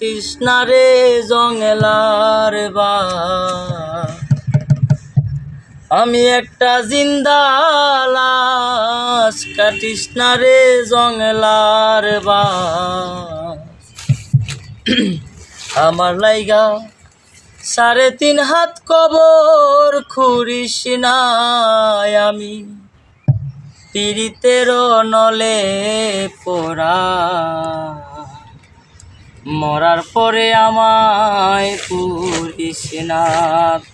কাটিস না রে জঙ্গলার বা। আমি একটা জিন্দালাস কাটিস না রে জঙ্গলার বা। আমার লাইগা সাড়ে তিন হাত কবর খুরিস আমি। পীড়িতের নলে পোড়া। মরার পরে আমায় পুরিস না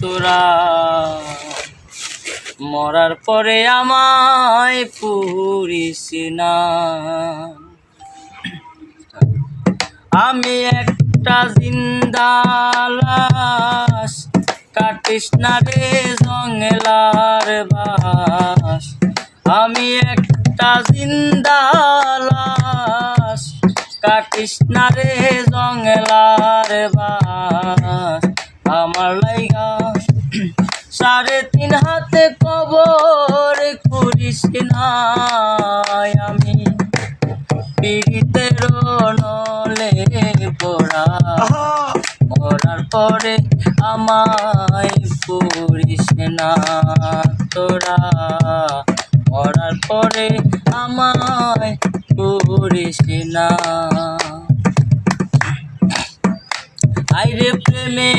তোরা। মরার পরে আমায় পুরিস না। আমি একটা জিন্দালাস কাটিস না রে জঙ্গলার বাস। আমি একটা জিন্দালাস কাটিস না রে জঙ্গলার বাস। আমার লাইগা সাড়ে তিন হাতে কবর করিস না আমি? পীড়িতের নলে পড়া মরার পরে আমায় পুরিস না তোরা? মরার পরে আমায় পুরিস না আইরে প্রেমে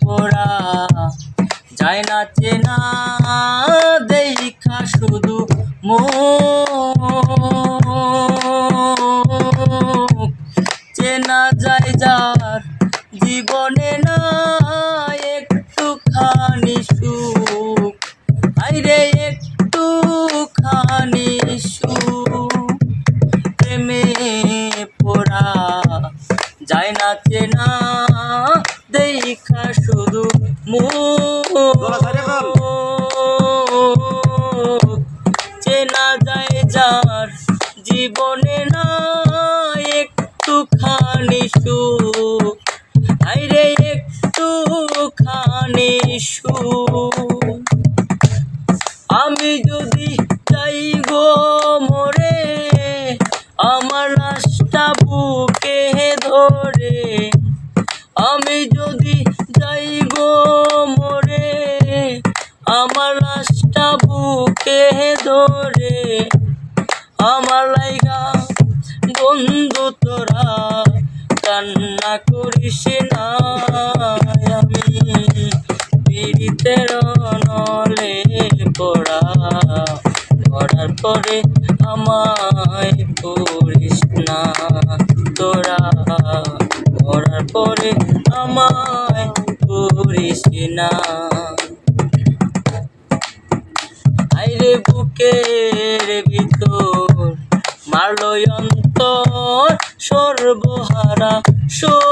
পড়া যায় না চেনা চেনা যায় যার জীবনে না একটুখানি সুখ। আইরে একটুখানি সুখ। আমি যদি যাই গো মরে, আমার লাশটা বুকে ধরে, আমি যদি ধরে আমার লাইগা, বন্ধু তোরা, কান্না করিস না। আমি পীড়িতের পড়া। পড়ার পরে আমায় পড়িস না তোরা। পড়ার পরে আমায় পড়িস না। আইরে বুকের ভিতর মারলো অন্তর সর্বহারা শোক।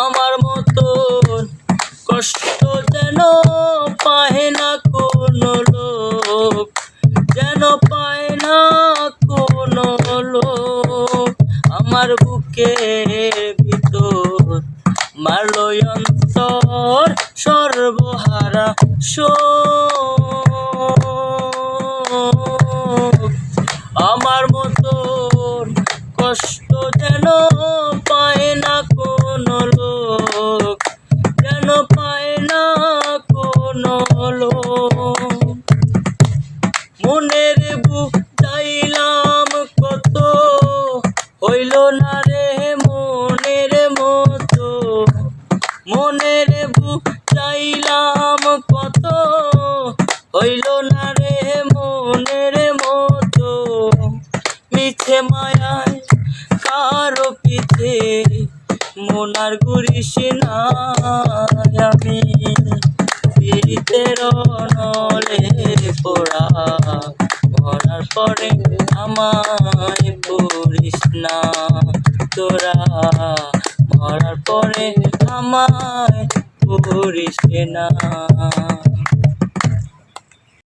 আমার মতন কষ্ট যেন পায় না কোনো লোক, যেন পায় না কোনো লোক। আমার বুকের ভিতর মারলো অন্তর সর্বহারা শোক আমার মতন কষ্ট যেন পায় না কোনো লোক, যেন পায় না কোনো লোক। মনের বুক মনের বুক চাইলাম কত? হইল না রে মনের মতো। মিছে মায়ায় কারও পিঠে মোনার গুরিস না। আমি পীড়িতের নলে পোড়া মরার পরে আমায় পড়িস না। তোরা মরার পরে আমায় করিস না